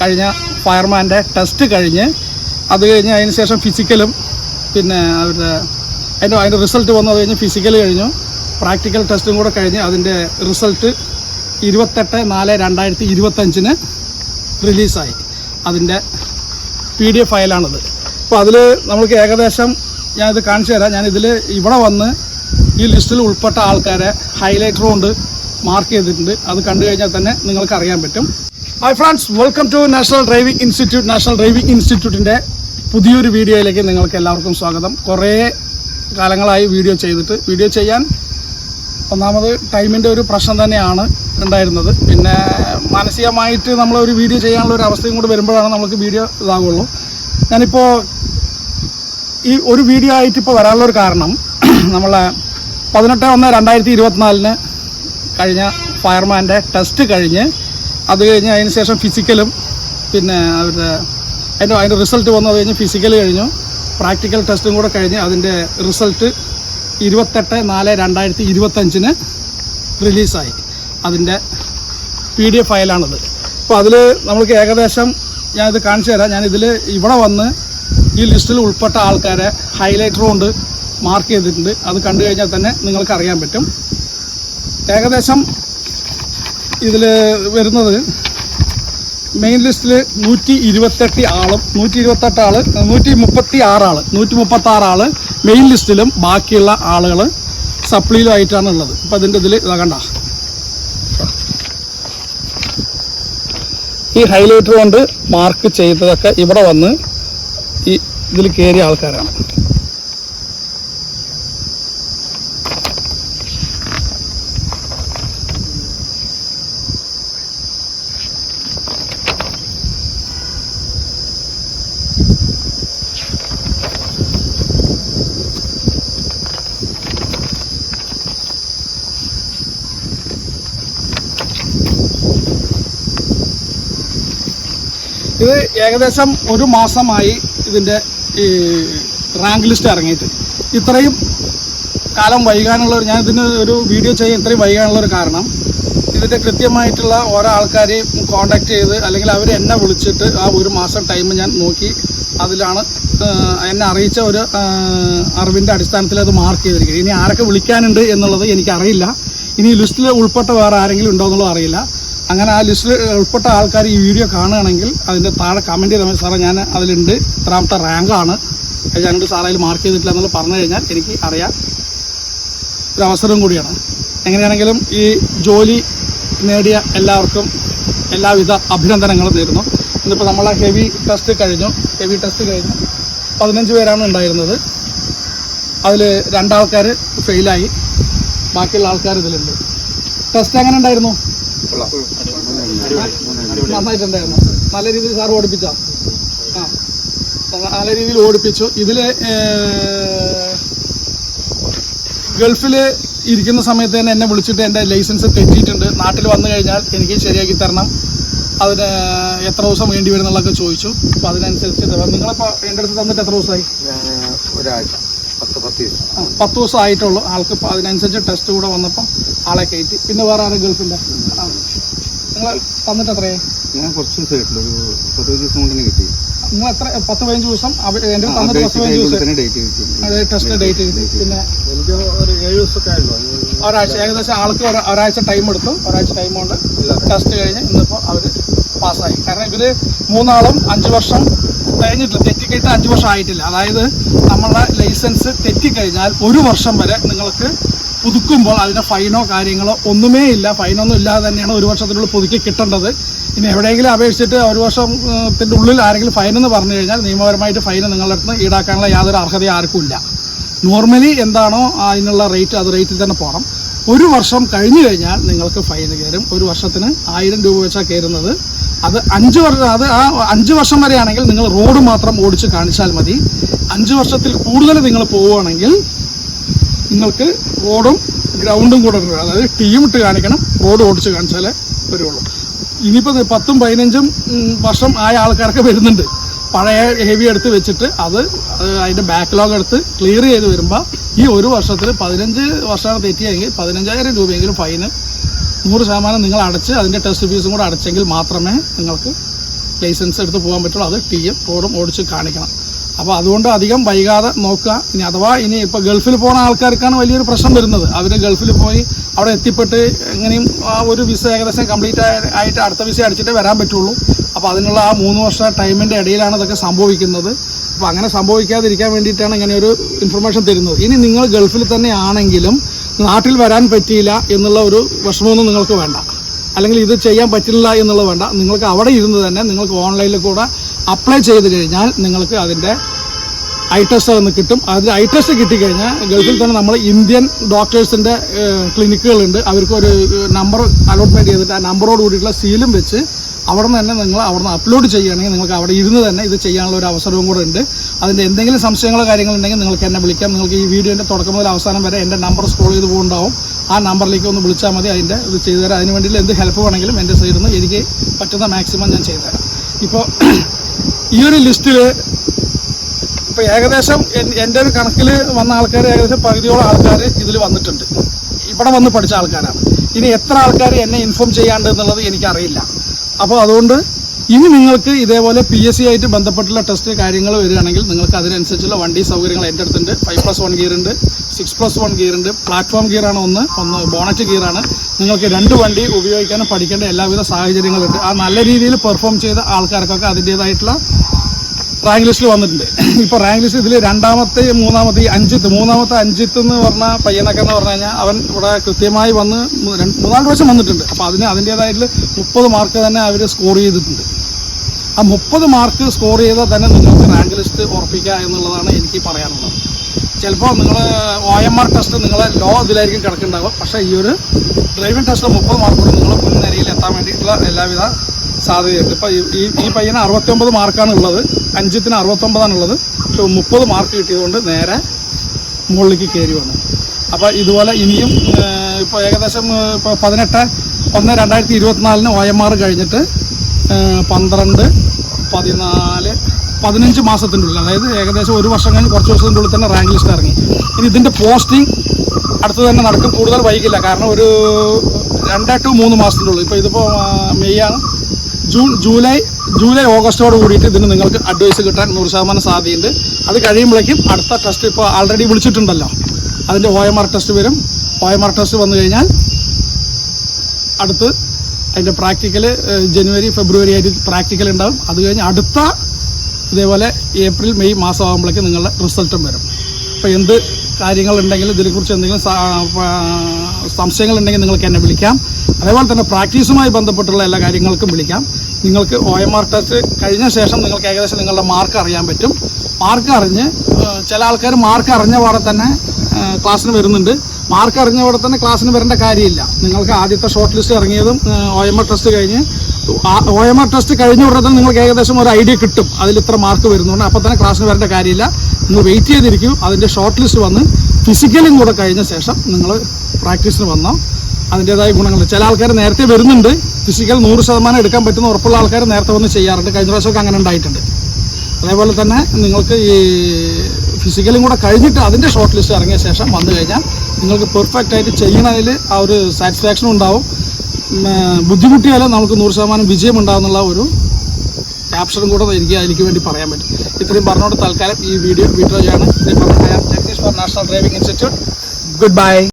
കഴിഞ്ഞ ഫയർമാന്റെ ടെസ്റ്റ് കഴിഞ്ഞ് അത് കഴിഞ്ഞ് അതിന് ശേഷം ഫിസിക്കലും പിന്നെ അവരുടെ അതിന്റെ അതിന്റെ റിസൾട്ട് വന്നത് കഴിഞ്ഞ് ഫിസിക്കൽ കഴിഞ്ഞു. പ്രാക്ടിക്കൽ ടെസ്റ്റും കൂടെ കഴിഞ്ഞ് അതിന്റെ റിസൾട്ട് ഇരുപത്തെട്ട് നാല് രണ്ടായിരത്തി ഇരുപത്തഞ്ചിന് റിലീസായി. അതിന്റെ പി ഡി എഫ് ഫയലാണിത്. അപ്പോൾ അതിൽ നമുക്ക് ഏകദേശം ഞാനിത് കാണിച്ചു തരാം. ഞാനിതിൽ ഇവിടെ വന്ന് ഈ ലിസ്റ്റിൽ ഉൾപ്പെട്ട ആൾക്കാരെ ഹൈലൈറ്റർ കൊണ്ട് മാർക്ക് ചെയ്തിട്ടുണ്ട്. അത് കണ്ടു കഴിഞ്ഞാൽ തന്നെ നിങ്ങൾക്ക് അറിയാൻ പറ്റും. Hi friends welcome to national driving institute national driving ഇൻസ്റ്റിറ്റ്യൂട്ടിന്റെ പുതിയൊരു വീഡിയോയിലേക്ക് നിങ്ങൾക്ക് എല്ലാവർക്കും സ്വാഗതം. കുറേ കാലങ്ങളായി വീഡിയോ ചെയ്തിട്ട്. വീഡിയോ ചെയ്യാൻ ഒന്നാമത് ടൈമിന്റെ ഒരു പ്രശ്നം തന്നെയാണ് ഉണ്ടായിരുന്നത്. പിന്നെ മാനസികമായിട്ട് നമ്മൾ ഒരു വീഡിയോ ചെയ്യാനുള്ള ഒരു അവസ്ഥയും കൂടി വരുമ്പോഴാണ് നമുക്ക് വീഡിയോ ഇതാകുള്ളൂ ഞാനിപ്പോൾ ഈ ഒരു വീഡിയോ ആയിട്ട് ഇപ്പോൾ വരാനുള്ള ഒരു കാരണം നമ്മളെ പതിനെട്ട് ഒന്ന് രണ്ടായിരത്തി ഇരുപത്തിനാലിന് കഴിഞ്ഞ ഫയർമാന്റെ ടെസ്റ്റ് കഴിഞ്ഞ് അത് കഴിഞ്ഞ് അതിന് ശേഷം ഫിസിക്കലും പിന്നെ അവരുടെ അതിന്റെ അതിന്റെ റിസൾട്ട് വന്നത് കഴിഞ്ഞ് ഫിസിക്കൽ കഴിഞ്ഞു. പ്രാക്ടിക്കൽ ടെസ്റ്റും കൂടെ കഴിഞ്ഞ് അതിന്റെ റിസൾട്ട് ഇരുപത്തെട്ട് നാല് രണ്ടായിരത്തി ഇരുപത്തഞ്ചിന് റിലീസായി അതിന്റെ പി ഡി എഫ് ഫയലാണിത്. അപ്പോൾ അതിൽ നമുക്ക് ഏകദേശം ഞാനിത് കാണിച്ചു തരാം. ഞാനിതിൽ ഇവിടെ വന്ന് ഈ ലിസ്റ്റിൽ ഉൾപ്പെട്ട ആൾക്കാരെ ഹൈലൈറ്റർ കൊണ്ട് മാർക്ക് ചെയ്തിട്ടുണ്ട്. അത് കണ്ടു കഴിഞ്ഞാൽ തന്നെ നിങ്ങൾക്ക് അറിയാൻ പറ്റും. ഏകദേശം ഇതിൽ വരുന്നത് മെയിൻ ലിസ്റ്റിൽ നൂറ്റി ഇരുപത്തെട്ട് ആളും നൂറ്റി ഇരുപത്തെട്ട് ആൾ നൂറ്റി മുപ്പത്തി ആറ് ആൾ നൂറ്റി മുപ്പത്തി ആറ് ആൾ മെയിൻ ലിസ്റ്റിലും ബാക്കിയുള്ള ആളുകൾ സപ്ലിയിലും ആയിട്ടാണ് ഉള്ളത് അപ്പം അതിന്റെ ഇതിൽ ഇതാകണ്ട ഈ ഹൈലൈറ്റർ കൊണ്ട് മാർക്ക് ചെയ്തതൊക്കെ ഇവിടെ വന്ന് ഈ ഇതിൽ കയറിയ ആൾക്കാരാണ്. ഇത് ഏകദേശം ഒരു മാസമായി ഇതിന്റെ ഈ റാങ്ക് ലിസ്റ്റ് ഇറങ്ങിയിട്ട്. ഇത്രയും കാലം വൈകാനുള്ള ഞാൻ ഇതിന് ഒരു വീഡിയോ ചെയ്യാൻ ഇത്രയും വൈകാനുള്ള ഒരു കാരണം ഇതിന്റെ കൃത്യമായിട്ടുള്ള ഓരോ ആൾക്കാരെയും കോണ്ടാക്ട് ചെയ്ത് അല്ലെങ്കിൽ അവർ എന്നെ വിളിച്ചിട്ട് ആ ഒരു മാസം ടൈം ഞാൻ നോക്കി അതിലാണ് എന്നെ അറിയിച്ച ഒരു അറിവിന്റെ അടിസ്ഥാനത്തിൽ അത് മാർക്ക് ചെയ്തിരിക്കുന്നത്. ഇനി ആരൊക്കെ വിളിക്കാനുണ്ട് എന്നുള്ളത് എനിക്കറിയില്ല. ഇനി ലിസ്റ്റിൽ ഉൾപ്പെട്ട വേറെ ആരെങ്കിലും ഉണ്ടോ എന്നുള്ളത് അറിയില്ല. അങ്ങനെ ആ ലിസ്റ്റിൽ ഉൾപ്പെട്ട ആൾക്കാർ ഈ വീഡിയോ കാണുകയാണെങ്കിൽ അതിന്റെ താഴെ കമന്റ് ചെയ്താൽ മതി. സാറേ ഞാൻ അതിലുണ്ട്. ഇത്രാമത്തെ റാങ്കാണ് ഞാനിട്ട് സാറേ അതിൽ മാർക്ക് ചെയ്തിട്ടില്ല എന്നുള്ളത് പറഞ്ഞു കഴിഞ്ഞാൽ എനിക്ക് അറിയാം. ഒരു അവസരം കൂടിയാണ്. എങ്ങനെയാണെങ്കിലും ഈ ജോലി നേടിയ എല്ലാവർക്കും എല്ലാവിധ അഭിനന്ദനങ്ങളും നേരുന്നു. ഇന്നിപ്പോൾ നമ്മളെ ഹെവി ടെസ്റ്റ് കഴിഞ്ഞു. ഹെവി ടെസ്റ്റ് കഴിഞ്ഞു. പതിനഞ്ച് പേരാണ് ഉണ്ടായിരുന്നത്. അതിൽ രണ്ടാൾക്കാർ ഫെയിലായി ബാക്കിയുള്ള ആൾക്കാർ ഇതിലുണ്ട്. ടെസ്റ്റ് എങ്ങനെ ഉണ്ടായിരുന്നു? നന്നായിട്ടുണ്ടായിരുന്നു നല്ല രീതിയിൽ സാർ ഓടിപ്പിച്ച? ആ. നല്ല രീതിയിൽ ഓടിപ്പിച്ചു. ഇതിൽ ഗൾഫിൽ ഇരിക്കുന്ന സമയത്ത് തന്നെ എന്നെ വിളിച്ചിട്ട് എന്റെ ലൈസൻസ് തെറ്റിയിട്ടുണ്ട്. നാട്ടിൽ വന്നു കഴിഞ്ഞാൽ എനിക്ക് ശരിയാക്കി തരണം. അതിന് എത്ര ദിവസം വേണ്ടി വരും എന്നുള്ളതൊക്കെ ചോദിച്ചു. അപ്പോൾ അതിനനുസരിച്ച്. നിങ്ങളിപ്പോൾ എന്റെ അടുത്ത് തന്നിട്ട് എത്ര ദിവസമായി? ഒരാഴ്ച. പത്ത് ദിവസം. ആ, പത്ത് ദിവസം ആയിട്ടുള്ളൂ. ആൾക്ക് അതിനനുസരിച്ച് ടെസ്റ്റ് കൂടെ വന്നപ്പോൾ ആളെ കയറ്റി. പിന്നെ വേറെ ആരും ഗൾഫിന്റെ നിങ്ങൾ തന്നിട്ട് എത്രയായി ഞാൻ കുറച്ച് ദിവസമായിട്ടുള്ളൂ. ഒരു പത്ത് ദിവസം കൊണ്ട് തന്നെ കിട്ടി. നിങ്ങൾ എത്ര പത്ത് പതിനഞ്ച് ദിവസം എന്റെ തന്നിട്ട് പത്ത് പതിനഞ്ച് ദിവസം. തന്നെ ഡേറ്റ് കിട്ടി. അത് ടെസ്റ്റ് ഡേറ്റ് കിട്ടി. പിന്നെ എനിക്ക് ഒരു ഏഴ് ദിവസമൊക്കെ ആയിരുന്നു ഒരാഴ്ച ഏകദേശം ആൾക്ക് ഒരു- ഒരാഴ്ച ടൈം എടുത്തു. ഒരാഴ്ച ടൈം കൊണ്ട് ടെസ്റ്റ് കഴിഞ്ഞ് ഇന്നിപ്പോൾ അവർ പാസ്സായി കാരണം ഇവർ മൂന്നാളും അഞ്ച് വർഷം കഴിഞ്ഞിട്ടില്ല. തെറ്റിക്കഴിട്ട് അഞ്ച് വർഷം ആയിട്ടില്ല. അതായത് നമ്മളുടെ ലൈസൻസ് തെറ്റിക്കഴിഞ്ഞാൽ ഒരു വർഷം വരെ നിങ്ങൾക്ക് പുതുക്കുമ്പോൾ അതിന് ഫൈനോ കാര്യങ്ങളോ ഒന്നുമേ ഇല്ല. ഫൈനൊന്നും ഇല്ലാതെ തന്നെയാണ് ഒരു വർഷത്തിനുള്ളിൽ പുതുക്കി കിട്ടേണ്ടത്. ഇനി എവിടെയെങ്കിലും അപേക്ഷിച്ചിട്ട് ഒരു വർഷത്തിന്റെ ഉള്ളിൽ ആരെങ്കിലും ഫൈനെന്ന് പറഞ്ഞു കഴിഞ്ഞാൽ നിയമപരമായിട്ട് ഫൈൻ നിങ്ങളുടെ അടുത്ത് ഈടാക്കാനുള്ള യാതൊരു അർഹതയും ആർക്കും ഇല്ല. നോർമലി എന്താണോ അതിനുള്ള റേറ്റ് അത് റേറ്റിൽ തന്നെ പോകണം ഒരു വർഷം കഴിഞ്ഞു കഴിഞ്ഞാൽ നിങ്ങൾക്ക് ഫൈൻ കയറും. ഒരു വർഷത്തിന് ആയിരം രൂപ വെച്ചാണ് കയറുന്നത്. അത് അഞ്ച് വർഷം അത് ആ അഞ്ച് വർഷം വരെയാണെങ്കിൽ നിങ്ങൾ റോഡ് മാത്രം ഓടിച്ച് കാണിച്ചാൽ മതി. അഞ്ച് വർഷത്തിൽ കൂടുതൽ നിങ്ങൾ പോവുകയാണെങ്കിൽ നിങ്ങൾക്ക് റോഡും ഗ്രൗണ്ടും കൂടെ അതായത് ടീം ഇട്ട് കാണിക്കണം റോഡ് ഓടിച്ച് കാണിച്ചാലേ വരുള്ളൂ. ഇനിയിപ്പോൾ പത്തും പതിനഞ്ചും വർഷം ആയ ആൾക്കാർക്ക് വരുന്നുണ്ട്. പഴയ ഹെവി എടുത്ത് വെച്ചിട്ട് അത് അതിന്റെ ബാക്ക്ലോഗ് എടുത്ത് ക്ലിയർ ചെയ്ത് വരുമ്പോൾ ഈ ഒരു വർഷത്തിൽ പതിനഞ്ച് വർഷമാണ് തെറ്റിയെങ്കിൽ പതിനഞ്ചായിരം രൂപയെങ്കിലും ഫൈന് നൂറ് ശതമാനം നിങ്ങൾ അടച്ച് അതിന്റെ ടെസ്റ്റ് ഫീസും കൂടെ അടച്ചെങ്കിൽ മാത്രമേ നിങ്ങൾക്ക് ലൈസൻസ് എടുത്ത് പോകാൻ പറ്റുള്ളൂ. അത് ടി എം റോഡും ഓടിച്ച് കാണിക്കണം. അപ്പോൾ അതുകൊണ്ട് അധികം വൈകാതെ നോക്കുക. ഇനി അഥവാ ഇനി ഇപ്പോൾ ഗൾഫിൽ പോകുന്ന ആൾക്കാർക്കാണ് വലിയൊരു പ്രശ്നം വരുന്നത്. അവർ ഗൾഫിൽ പോയി അവിടെ എത്തിപ്പെട്ട് എങ്ങനെയും ഒരു വിസ ഏകദേശം കംപ്ലീറ്റ് ആയിട്ട് അടുത്ത വിസ അടിച്ചിട്ടേ വരാൻ പറ്റുള്ളൂ. അപ്പോൾ അതിനുള്ള ആ മൂന്ന് വർഷ ടൈമിന്റെ ഇടയിലാണ് ഇതൊക്കെ സംഭവിക്കുന്നത്. അപ്പോൾ അങ്ങനെ സംഭവിക്കാതിരിക്കാൻ വേണ്ടിയിട്ടാണ് ഇങ്ങനെ ഒരു ഇൻഫർമേഷൻ തരുന്നത്. ഇനി നിങ്ങൾ ഗൾഫിൽ തന്നെ ആണെങ്കിലും നാട്ടിൽ വരാൻ പറ്റിയില്ല എന്നുള്ള ഒരു വിഷമമൊന്നും നിങ്ങൾക്ക് വേണ്ട. അല്ലെങ്കിൽ ഇത് ചെയ്യാൻ പറ്റില്ല എന്നുള്ളത് വേണ്ട. നിങ്ങൾക്ക് അവിടെ ഇരുന്ന് തന്നെ നിങ്ങൾക്ക് ഓൺലൈനിൽ കൂടെ അപ്ലൈ ചെയ്ത് കഴിഞ്ഞാൽ നിങ്ങൾക്ക് അതിന്റെ ഐ ടെസ്റ്റ് അതൊന്ന് കിട്ടും. അതിൽ ഐ ടെസ്റ്റ് കിട്ടിക്കഴിഞ്ഞാൽ ഗൾഫിൽ തന്നെ നമ്മൾ ഇന്ത്യൻ ഡോക്ടേഴ്സിന്റെ ക്ലിനിക്കുകളുണ്ട്. അവർക്ക് ഒരു നമ്പർ അലോട്ട്മെന്റ് ചെയ്തിട്ട് ആ നമ്പറോട് കൂടിയിട്ടുള്ള സീലും വെച്ച് അവിടെ നിന്ന് തന്നെ നിങ്ങൾ അവിടെ നിന്ന് അപ്ലോഡ് ചെയ്യുകയാണെങ്കിൽ നിങ്ങൾക്ക് അവിടെ ഇരുന്ന് തന്നെ ഇത് ചെയ്യാനുള്ള ഒരു അവസരവും കൂടെ ഉണ്ട്. അതിന്റെ എന്തെങ്കിലും സംശയങ്ങളോ കാര്യങ്ങളുണ്ടെങ്കിൽ നിങ്ങൾക്ക് എന്നെ വിളിക്കാം. നിങ്ങൾക്ക് ഈ വീഡിയോന്റെ തുടക്കം മുതൽ അവസാനം വരെ എന്റെ നമ്പർ സ്ക്രോൾ ചെയ്ത് പോകുന്നുണ്ടാവും ആ നമ്പറിലേക്ക് ഒന്ന് വിളിച്ചാൽ മതി. അതിന്റെ ഇത് ചെയ്തു തരാം. അതിന് വേണ്ടിയിട്ട് എന്ത് ഹെൽപ്പ് വേണമെങ്കിലും എന്റെ സൈഡിൽ നിന്ന് എനിക്ക് പറ്റുന്ന മാക്സിമം ഞാൻ ചെയ്തു തരാം. ഇപ്പോൾ ഈ ഒരു ലിസ്റ്റിൽ ഇപ്പൊ ഏകദേശം എന്റെ ഒരു കണക്കിൽ വന്ന ആൾക്കാർ ഏകദേശം പകുതിയോളം ആൾക്കാർ ഇതിൽ വന്നിട്ടുണ്ട്. ഇവിടെ വന്ന് പഠിച്ച ആൾക്കാരാണ്. ഇനി എത്ര ആൾക്കാർ എന്നെ ഇൻഫോം ചെയ്യാണ്ട് എന്നുള്ളത് എനിക്കറിയില്ല. അപ്പോൾ അതുകൊണ്ട് ഇനി നിങ്ങൾക്ക് ഇതേപോലെ പി എസ് സി ആയിട്ട് ബന്ധപ്പെട്ടുള്ള ടെസ്റ്റ് കാര്യങ്ങൾ വരികയാണെങ്കിൽ നിങ്ങൾക്ക് അതിനനുസരിച്ചുള്ള വണ്ടി സൗകര്യങ്ങൾ എന്റെ അടുത്തുണ്ട്. ഫൈവ് പ്ലസ് വൺ ഗിയർ ഉണ്ട് സിക്സ് പ്ലസ് വൺ ഗിയർ ഉണ്ട്. പ്ലാറ്റ്ഫോം ഗിയർ ആണ് ഒന്ന് ഒന്ന് ബോണറ്റ് ഗിയർ ആണ്. നിങ്ങൾക്ക് രണ്ട് വണ്ടി ഉപയോഗിക്കാനും പഠിക്കേണ്ട എല്ലാവിധ സാഹചര്യങ്ങളുണ്ട്. ആ നല്ല രീതിയിൽ പെർഫോം ചെയ്ത ആൾക്കാർക്കൊക്കെ അതിന്റേതായിട്ടുള്ള റാങ്ക് ലിസ്റ്റിൽ വന്നിട്ടുണ്ട്. ഇപ്പോൾ റാങ്ക് ലിസ്റ്റ് ഇതിൽ രണ്ടാമത്തെ മൂന്നാമത്തെ ഈ അഞ്ചിത്ത് മൂന്നാമത്തെ അഞ്ചിത്ത് എന്ന് പറഞ്ഞ പയ്യനൊക്കെ എന്ന് പറഞ്ഞു കഴിഞ്ഞാൽ അവൻ ഇവിടെ കൃത്യമായി വന്ന് മൂന്നാൽ പ്രാവശ്യം വന്നിട്ടുണ്ട്. അപ്പോൾ അതിന് അതിന്റേതായിട്ടുള്ള മുപ്പത് മാർക്ക് തന്നെ അവർ സ്കോർ ചെയ്തിട്ടുണ്ട്. ആ മുപ്പത് മാർക്ക് സ്കോർ ചെയ്താൽ തന്നെ നിങ്ങൾക്ക് റാങ്ക് ലിസ്റ്റ് ഉറപ്പിക്കുക എന്നുള്ളതാണ് എനിക്ക് പറയാനുള്ളത്. ചിലപ്പോൾ നിങ്ങൾ ഒ എം ആർ ടെസ്റ്റ് നിങ്ങളെ ലോ ഇതിലായിരിക്കും കിടക്കുന്നുണ്ടാവുക. പക്ഷേ ഈ ഒരു ഡ്രൈവിംഗ് ടെസ്റ്റ് മുപ്പത് മാർക്കോട് നിങ്ങൾ മുൻനിരയിൽ എത്താൻ വേണ്ടിയിട്ടുള്ള എല്ലാവിധ സാധ്യതയുണ്ട് ഇപ്പം ഈ ഈ പയ്യന് അറുപത്തൊമ്പത് മാർക്കാണ് ഉള്ളത് അഞ്ചത്തിന് അറുപത്തൊമ്പതാണ് ഉള്ളത് ഇപ്പോൾ മുപ്പത് മാർക്ക് കിട്ടിയതുകൊണ്ട് നേരെ മുകളിലേക്ക് കയറി വന്നു. അപ്പോൾ ഇതുപോലെ ഇനിയും ഇപ്പോൾ ഏകദേശം ഇപ്പോൾ പതിനെട്ട് ഒന്ന് രണ്ടായിരത്തി ഇരുപത്തിനാലിന് ഒ എം ആർ കഴിഞ്ഞിട്ട് പന്ത്രണ്ട് പതിനാല് പതിനഞ്ച് മാസത്തിന്റെ ഉള്ളിൽ അതായത് ഏകദേശം ഒരു വർഷം കഴിഞ്ഞ് കുറച്ച് ദിവസത്തിന്റെ ഉള്ളിൽ തന്നെ റാങ്ക് ലിസ്റ്റ് ഇറങ്ങി. ഇനി ഇതിന്റെ പോസ്റ്റിംഗ് അടുത്ത് തന്നെ നടക്കും. കൂടുതൽ വൈകില്ല. കാരണം ഒരു രണ്ട് ടു മൂന്ന് മാസത്തിന്റെ ഉള്ളിൽ. ഇപ്പോൾ ഇതിപ്പോൾ മെയ് ആണ്. ജൂൺ ജൂലൈ ജൂലൈ ഓഗസ്റ്റോട് കൂടിയിട്ട് ഇതിന് നിങ്ങൾക്ക് അഡ്വൈസ് കിട്ടാൻ നൂറ് ശതമാനം സാധ്യതയുണ്ട്. അത് കഴിയുമ്പോഴേക്കും അടുത്ത ടെസ്റ്റ് ഇപ്പോൾ ആൾറെഡി വിളിച്ചിട്ടുണ്ടല്ലോ. അതിന്റെ ഒ എം ആർ ടെസ്റ്റ് വരും. ഒ എം ആർ ടെസ്റ്റ് വന്നു കഴിഞ്ഞാൽ അടുത്ത് അതിന്റെ പ്രാക്ടിക്കൽ ജനുവരി ഫെബ്രുവരി ആയിട്ട് പ്രാക്ടിക്കൽ ഉണ്ടാവും. അത് കഴിഞ്ഞ് അടുത്ത ഇതേപോലെ ഏപ്രിൽ മെയ് മാസം ആകുമ്പോഴേക്കും നിങ്ങളുടെ റിസൾട്ടും വരും. അപ്പോൾ എന്ത് കാര്യങ്ങളുണ്ടെങ്കിലും ഇതിനെക്കുറിച്ച് എന്തെങ്കിലും സംശയങ്ങളുണ്ടെങ്കിൽ നിങ്ങൾക്ക് എന്നെ വിളിക്കാം. അതേപോലെ തന്നെ പ്രാക്ടീസുമായി ബന്ധപ്പെട്ടുള്ള എല്ലാ കാര്യങ്ങൾക്കും വിളിക്കാം. നിങ്ങൾക്ക് ഒ എം ആർ ടെസ്റ്റ് കഴിഞ്ഞ ശേഷം നിങ്ങൾക്ക് ഏകദേശം നിങ്ങളുടെ മാർക്ക് അറിയാൻ പറ്റും. മാർക്ക് അറിഞ്ഞ് ചില ആൾക്കാർ മാർക്ക് അറിഞ്ഞ പാടെ തന്നെ ക്ലാസ്സിന് വരുന്നുണ്ട്. മാർക്ക് അറിഞ്ഞ പാടെ തന്നെ ക്ലാസ്സിന് വരേണ്ട കാര്യമില്ല. നിങ്ങൾക്ക് ആദ്യത്തെ ഷോർട്ട് ലിസ്റ്റ് ഇറങ്ങിയതും ഒ എം ആർ ടെസ്റ്റ് കഴിഞ്ഞ് ഒ എം ആർ ടെസ്റ്റ് കഴിഞ്ഞ ഉടനെ തന്നെ നിങ്ങൾക്ക് ഏകദേശം ഒരു ഐഡിയ കിട്ടും. അതിൽ ഇത്ര മാർക്ക് വരുന്നുണ്ട്. അപ്പോൾ തന്നെ ക്ലാസ്സിന് വരേണ്ട കാര്യമില്ല. നിങ്ങൾ വെയിറ്റ് ചെയ്തിരിക്കും. അതിന്റെ ഷോർട്ട് ലിസ്റ്റ് വന്ന് ഫിസിക്കലും കൂടെ കഴിഞ്ഞ ശേഷം നിങ്ങൾ പ്രാക്ടീസിന് വന്നോ. അതിന്റെതായ ഗുണങ്ങൾ ചില ആൾക്കാർ നേരത്തെ വരുന്നുണ്ട്. ഫിസിക്കൽ നൂറ് ശതമാനം എടുക്കാൻ പറ്റുന്ന ഉറപ്പുള്ള ആൾക്കാർ നേരത്തെ വന്ന് ചെയ്യാറുണ്ട്. കഴിഞ്ഞ പ്രാവശ്യമൊക്കെ അങ്ങനെ ഉണ്ടായിട്ടുണ്ട്. അതേപോലെ തന്നെ നിങ്ങൾക്ക് ഈ ഫിസിക്കലും കൂടെ കഴിഞ്ഞിട്ട് അതിന്റെ ഷോർട്ട് ലിസ്റ്റ് ഇറങ്ങിയ ശേഷം വന്നു കഴിഞ്ഞാൽ നിങ്ങൾക്ക് പെർഫെക്റ്റ് ആയിട്ട് ചെയ്യണതിൽ ആ ഒരു സാറ്റിസ്ഫാക്ഷനും ഉണ്ടാവും. ബുദ്ധിമുട്ടിയാലും നമുക്ക് നൂറ് ശതമാനം വിജയം ഉണ്ടാകുന്നുള്ള ഒരു ക്യാപ്ഷനും കൂടെ എനിക്ക് എനിക്ക് വേണ്ടി പറയാൻ പറ്റും. ഇത്രയും പറഞ്ഞുകൊണ്ട് തൽക്കാലം ഈ വീഡിയോ വീഡിയോ ചെയ്യാണ് Jagadish national driving institute good bye